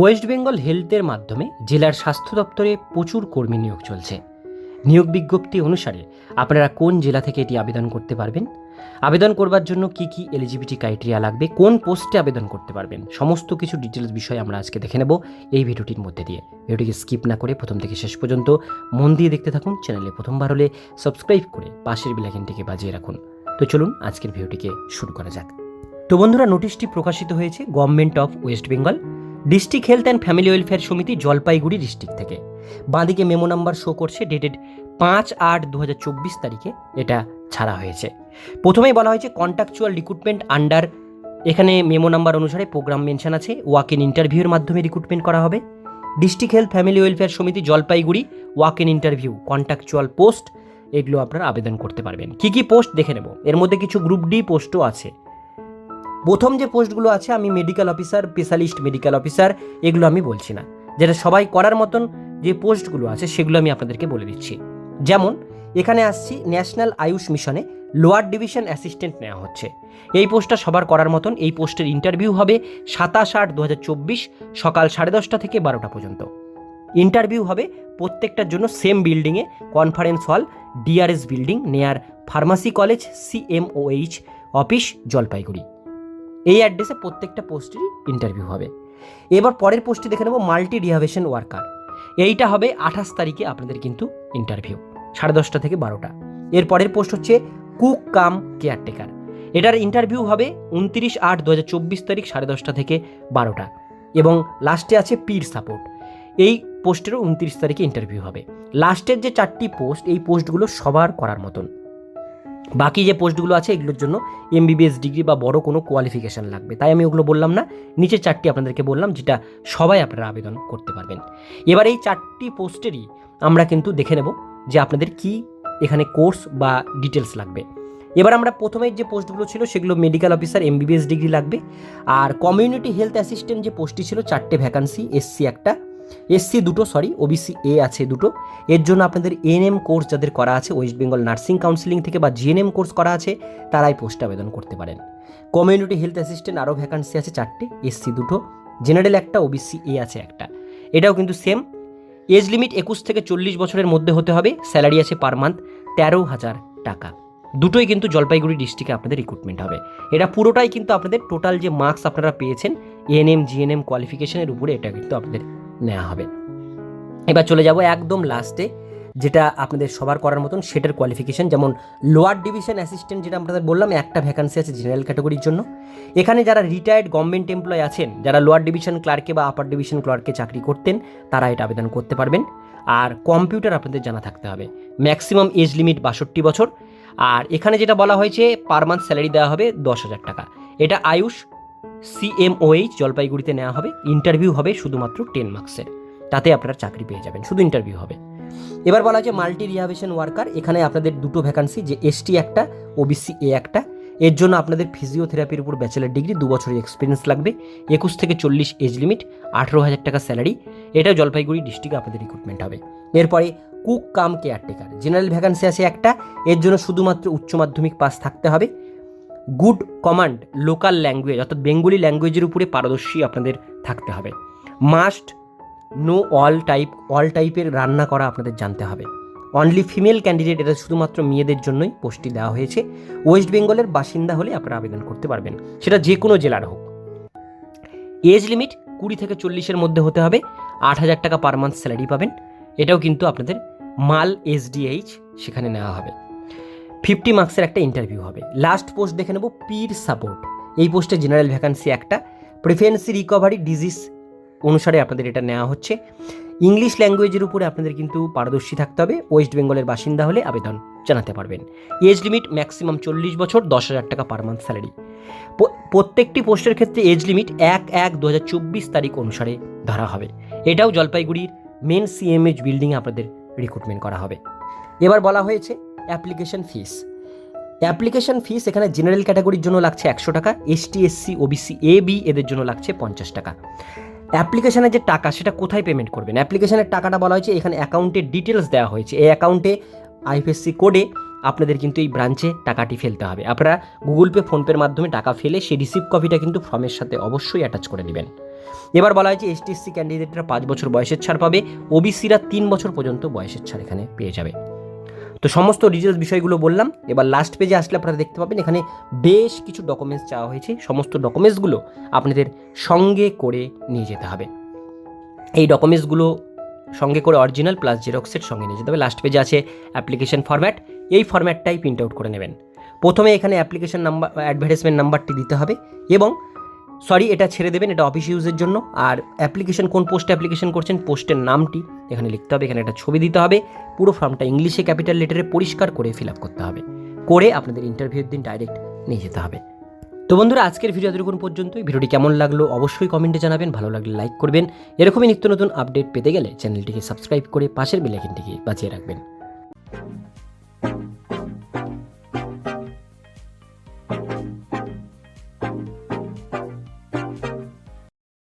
West Bengal হেলথের মাধ্যমে জেলার স্বাস্থ্য দপ্তরে প্রচুর কর্মী নিয়োগ চলছে। নিয়োগ বিজ্ঞপ্তি অনুসারে আপনারা কোন জেলা থেকে এটি আবেদন করতে পারবেন? আবেদন করবার জন্য কি কি এলিজিবিলিটি ক্রাইটেরিয়া লাগবে? কোন পোস্টে আবেদন করতে পারবেন? সমস্ত কিছু ডিটেলস বিষয় আমরা আজকে দেখে নেব এই ভিডিওটির মধ্যে দিয়ে। ভিডিওটিকে স্কিপ না করে প্রথম থেকে শেষ পর্যন্ত মন দিয়ে দেখতে থাকুন চ্যানেলে প্রথমবার হলে সাবস্ক্রাইব করে পাশের বিলাকিনটিকে বাজিয়ে রাখুন। তো চলুন আজকের ভিডিওটিকে শুরু করা যাক। তো বন্ধুরা নোটিশটি প্রকাশিত হয়েছে government of West Bengal district health and family welfare সমিতি জলপাইগুড়ি ডিস্ট্রিক্ট থেকে। বাঁদিকে মেমো নাম্বার শো করছে, ডেটেড পাঁচ আট দু তারিখে। এটা ছাড়া হয়েছে। প্রথমেই বলা হয়েছে, কন্ট্রাকচুয়াল রিক্রুটমেন্ট আন্ডার এখানে মেমো নাম্বার অনুসারে প্রোগ্রাম মেনশন আছে ওয়াক ইন ইন্টারভিউর মাধ্যমে রিক্রুটমেন্ট করা হবে। ডিস্ট্রিক্ট হেলথ ফ্যামিলি ওয়েলফেয়ার সমিতি Jalpaiguri walk in interview, contractual post, এগুলো আপনারা আবেদন করতে পারবেন। কি কি পোস্ট দেখে নেব। এর মধ্যে কিছু গ্রুপ ডি পোস্টও আছে। প্রথম যে পোস্টগুলো আছে, আমি medical officer specialist medical officer এগুলো আমি বলছি না। যেটা সবাই করার মতন যে পোস্টগুলো আছে, সেগুলো আমি আপনাদেরকে বলে দিচ্ছি। যেমন, এখানে আসছি, ন্যাশনাল আয়ুষ মিশনে লোয়ার ডিভিশন অ্যাসিস্ট্যান্ট নেওয়া হচ্ছে। এই পোস্টটা সবার করার মতন, এই পোস্টের ইন্টারভিউ হবে সাতাশ আট দু সকাল সাড়ে দশটা থেকে বারোটা পর্যন্ত। ইন্টারভিউ হবে প্রত্যেকটার জন্য সেম বিল্ডিংয়ে conference hall DRS building near pharmacy college CMOH office Jalpaiguri. এই অ্যাড্রেসে প্রত্যেকটা পোস্টেরই ইন্টারভিউ হবে। এবার পরের পোস্টটি দেখে নেব মাল্টি রিহাভেশন ওয়ার্কার এইটা হবে আঠাশ তারিখে আপনাদের কিন্তু ইন্টারভিউ সাড়ে দশটা থেকে বারোটা। এর পরের পোস্ট হচ্ছে কুক কাম কেয়ারটেকার এটার ইন্টারভিউ হবে উনত্রিশ আট দু তারিখ সাড়ে দশটা থেকে বারোটা। এবং লাস্টে আছে পির সাপোর্ট এই পোস্টেরও উনত্রিশ তারিখে ইন্টারভিউ হবে। লাস্টের যে চারটি পোস্ট এই পোস্টগুলো সবার করার মতন। বাকি যে পোস্টগুলো আছে এগুলোর জন্য এমবিবিএস ডিগ্রি বা বড় কোনো কোয়ালিফিকেশান লাগবে। তাই আমি ওগুলো বললাম না, নিচের চারটি আপনাদেরকে বললাম যেটা সবাই আপনারা আবেদন করতে পারবেন। এবার এই চারটি পোস্টেরই আমরা কিন্তু দেখে নেব যে আপনাদের কি এখানে কোর্স বা ডিটেলস লাগবে। এবার আমরা প্রথমে যে পোস্টগুলো ছিল সেগুলো মেডিকেল অফিসার এমবিবিএস ডিগ্রি লাগবে। আর কমিউনিটি হেলথ অ্যাসিস্ট্যান্ট যে পোস্টটি ছিল, চারটে ভ্যাকান্সি এসসি একটা। এসসি দুটো সরি ওবিসি এ আছে দুটো। এর জন্য আপনাদের এএনএম কোর্স যাদের করা আছে ওয়েস্ট বেঙ্গল নার্সিং কাউন্সিলিং থেকে বা জিএনএম কোর্স করা আছে, তারাই পোস্টে আবেদন করতে পারেন। কমিউনিটি হেলথ অ্যাসিস্ট্যান্ট আরও ভ্যাকান্সি আছে চারটে, এসসি দুটো। জেনারেল একটা ওবিসি এ আছে একটা। এটাও কিন্তু সেম এজ লিমিট একুশ থেকে চল্লিশ বছরের মধ্যে হতে হবে স্যালারি আছে পার মান্থ তেরো হাজার টাকা। দুটোই কিন্তু জলপাইগুড়ি ডিস্ট্রিক্টে আপনাদের রিক্রুটমেন্ট হবে। এটা পুরোটাই কিন্তু আপনাদের টোটাল যে মার্কস আপনারা পেয়েছেন এএনএম জিএনএম কোয়ালিফিকেশনের উপরে, এটা কিন্তু আপনাদের নেওয়া হবে। এবার চলে যাব একদম লাস্টে যেটা আপনাদের সবার করার মতন, সেটার কোয়ালিফিকেশান যেমন লোয়ার ডিভিশন অ্যাসিস্ট্যান্ট যেটা আপনাদের বললাম, একটা ভ্যাকান্সি আছে জেনারেল ক্যাটাগরির জন্য। এখানে যারা রিটায়ার্ড গভর্নমেন্ট এমপ্লয় আছেন, যারা লোয়ার ডিভিশন ক্লার্কে বা আপার ডিভিশন ক্লার্কে চাকরি করতেন, তারা এটা আবেদন করতে পারবেন। আর কম্পিউটার আপনাদের জানা থাকতে হবে। ম্যাক্সিমাম এজ লিমিট বাষট্টি বছর। আর এখানে যেটা বলা হয়েছে পার মান্থ স্যালারি দেওয়া হবে দশ হাজার টাকা। এটা আয়ুষ সিএমওএইচ জলপাইগুড়িতে নেওয়া হবে ইন্টারভিউ হবে শুধুমাত্র টেন মার্কসের তাতে আপনারা চাকরি পেয়ে যাবেন, শুধু ইন্টারভিউ হবে। এবার বলা হচ্ছে মাল্টি রিহাভেশন ওয়ার্কার এখানে আপনাদের দুটো ভ্যাকান্সি যে এসটি একটা ওবিসি এ একটা। এর জন্য আপনাদের ফিজিওথেরাপির উপর ব্যাচেলার ডিগ্রি দু বছরের এক্সপিরিয়েন্স লাগবে। একুশ থেকে চল্লিশ এজ লিমিট আঠেরো হাজার টাকা স্যালারি এটাও জলপাইগুড়ি ডিস্ট্রিক্টে আপনাদের রিক্রুটমেন্ট হবে। এরপরে cook cum caretaker general vacancy আছে একটা, এর জন্য শুধুমাত্র উচ্চ মাধ্যমিক পাস থাকতে হবে। গুড কমান্ড লোকাল ল্যাঙ্গুয়েজ, অর্থাৎ বেঙ্গলি ল্যাঙ্গুয়েজের উপরে পারদর্শী আপনাদের থাকতে হবে। Must know all type, all টাইপের রান্না করা আপনাদের জানতে হবে। অনলি ফিমেল ক্যান্ডিডেট, এটা শুধুমাত্র মেয়েদের জন্যই পোস্টটি দেওয়া হয়েছে। ওয়েস্ট বেঙ্গলের বাসিন্দা হলে আপনারা আবেদন করতে পারবেন। সেটা যে কোনো জেলার হোক। এজ লিমিট কুড়ি থেকে চল্লিশের মধ্যে হতে হবে। আট হাজার টাকা পার মান্থ স্যালারি পাবেন। এটাও কিন্তু আপনাদের মাল এসডিএইচ সেখানে নেওয়া হবে। ফিফটি মার্কসের একটা ইন্টারভিউ হবে। লাস্ট পোস্ট দেখে নেব পির সাপোর্ট এই পোস্টে জেনারেল ভ্যাকান্সি একটা। প্রিফারেন্সি রিকভারি ডিজিজ অনুসারে আপনাদের এটা নেওয়া হচ্ছে। ইংলিশ ল্যাঙ্গুয়েজের উপরে আপনাদের কিন্তু পারদর্শী থাকতে হবে। ওয়েস্ট বেঙ্গলের বাসিন্দা হলে আবেদন জানাতে পারবেন। এজ লিমিট ম্যাক্সিমাম চল্লিশ বছর, দশ হাজার টাকা পার মান্থ স্যালারি প্রত্যেকটি পোস্টের ক্ষেত্রে এজ লিমিট এক এক দু হাজার চব্বিশ তারিখ অনুসারে ধরা হবে। এটাও জলপাইগুড়ির মেন সিএমএইচ বিল্ডিংয়ে আপনাদের রিক্রুটমেন্ট করা হবে। এবার বলা হয়েছে অ্যাপ্লিকেশন ফিস। অ্যাপ্লিকেশন ফিস এখানে জেনারেল ক্যাটাগরির জন্য লাগছে একশো টাকা ST SC OBC A B এদের জন্য লাগছে পঞ্চাশ টাকা। অ্যাপ্লিকেশনের যে টাকা, সেটা কোথায় পেমেন্ট করবেন? অ্যাপ্লিকেশনের টাকাটা বলা হয়েছে, এখানে অ্যাকাউন্টের ডিটেলস দেওয়া হয়েছে। এই অ্যাকাউন্টে আইএফএসসি কোডে আপনাদের কিন্তু এই ব্রাঞ্চে টাকাটি ফেলতে হবে। আপনারা গুগল পে ফোনপের মাধ্যমে টাকা ফেলে সেই রিসিভ কপিটা কিন্তু ফর্মের সাথে অবশ্যই অ্যাটাচ করে নেবেন। এবার বলা হয়েছে এসটিএসসি ক্যান্ডিডেটরা পাঁচ বছর বয়সের ছাড় পাবে ওবিসিরা তিন বছর পর্যন্ত বয়সের ছাড় এখানে পেয়ে যাবে। তো সমস্ত ডিটেলস বিষয়গুলো বললাম। এবার লাস্ট পেজে আসলে আপনারা দেখতে পাবেন, এখানে বেশ কিছু ডকুমেন্টস চাওয়া হয়েছে। সমস্ত ডকুমেন্টসগুলো আপনাদের সঙ্গে করে নিয়ে যেতে হবে। এই ডকুমেন্টসগুলো সঙ্গে করে অরিজিনাল প্লাস জেরক্সের সঙ্গে নিয়ে যেতে হবে। লাস্ট পেজে আছে অ্যাপ্লিকেশন ফরম্যাট এই ফরম্যাটটাই প্রিন্ট আউট করে নেবেন। প্রথমে এখানে অ্যাপ্লিকেশন নাম্বার অ্যাডভার্টাইজমেন্ট নাম্বারটি দিতে হবে এবং সরি, এটা ছেড়ে দেবেন, এটা অফিস ইউজের জন্য। আর অ্যাপ্লিকেশন কোন পোস্টে অ্যাপ্লিকেশন করছেন পোস্টের নামটি এখানে লিখতে হবে, এখানে একটা ছবি দিতে হবে। পুরো ফর্মটা ইংলিশে ক্যাপিটাল লেটারে পরিষ্কার করে ফিল আপ করতে হবে। করে আপনাদের ইন্টারভিউর দিন ডাইরেক্ট নিয়ে যেতে হবে। তো বন্ধুরা, আজকের ভিডিও এতটুকুন পর্যন্তই। ভিডিওটি কেমন লাগল অবশ্যই কমেন্টে জানাবেন, ভালো লাগলে লাইক করবেন। এরকমই নিত্য নতুন আপডেট পেতে গেলে চ্যানেলটিকে সাবস্ক্রাইব করে পাশের বেলাইকনটিকে বাঁচিয়ে রাখবেন।